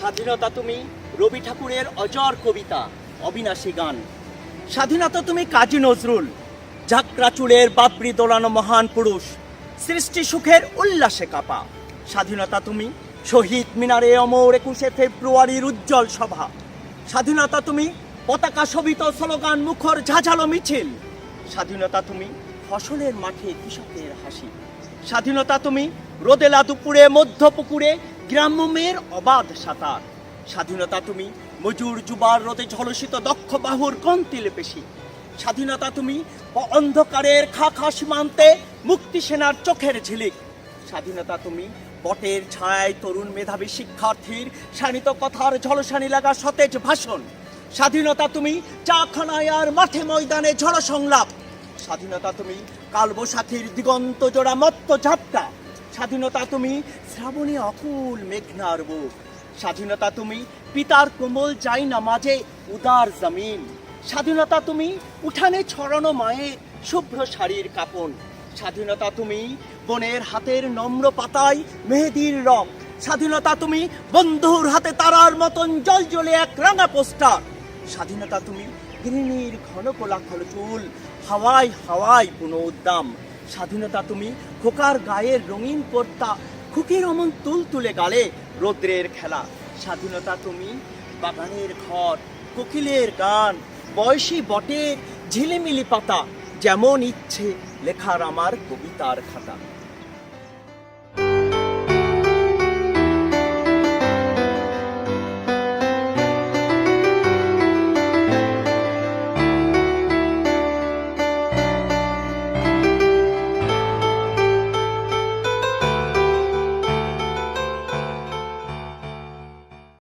স্বাধীনতা তুমি রবি ঠাকুরের অজর কবিতা, অবিনাশী গান। স্বাধীনতা তুমি কাজী নজরুল, ঝাঁকড়া চুলের বাবরি দোলানো মহান পুরুষ, সৃষ্টি সুখের উল্লাসে কাপা। স্বাধীনতা তুমি শহীদ মিনারে অমর একুশে ফেব্রুয়ারির উজ্জ্বল সভা। স্বাধীনতা তুমি পতাকা শোভিত স্লোগান মুখর ঝাঝালো মিছিল। স্বাধীনতা তুমি ফসলের মাঠে কৃষকের হাসি। স্বাধীনতা তুমি রোদেলা দুপুরে মধ্য পুকুরে গ্রাম্য মেয়ের অবাধ সাঁতার। স্বাধীনতা তুমি, মজুর যুবার রোদে ঝলসিত দক্ষ বাহুর কন্তিল পেশি স্বাধীনতা তুমি, অন্ধকারের খা খা সীমান্তে মুক্তি সেনার চোখের ঝিলিক। স্বাধীনতা তুমি, বটের ছায় তরুণ মেধাবী শিক্ষার্থীর শানিত কথার ঝলসানি লাগা সতেজ ভাষণ। স্বাধীনতা তুমি, চাখানায় আর মাঠে ময়দানে ঝড় সংলাপ। স্বাধীনতা তুমি, কালবৈশাখীর দিগন্ত জোড়া মত্ত ঝাপটা। স্বাধীনতা তুমি শ্রাবণী অকুল মেঘনার বুক। স্বাধীনতা তুমি পিতার কোমল যাই না মাঝে উদার জমিন। স্বাধীনতা তুমি উঠানে ছড়ানো মায়ের শুভ্র শাড়ির কাপন। স্বাধীনতা তুমি বনের হাতের নম্র পাতায় মেহেদির রং। স্বাধীনতা তুমি বন্ধুর হাতে তারার মতন জল জ্বলে এক রাঙা পোস্টার। স্বাধীনতা তুমি গৃহিণীর ঘন কোলাহল চুল, হাওয়ায় হাওয়ায় পুনঃ উদ্দাম স্বাধীনতা তুমি, খোকার গায়ের রঙিন পর্দা, খুকির অমন তুল তুলে গালে রৌদ্রের খেলা। স্বাধীনতা তুমি, বাগানের ঘর, কোকিলের গান, বয়সী বটের ঝিলিমিলি পাতা, যেমন ইচ্ছে লেখার আমার কবিতার খাতা।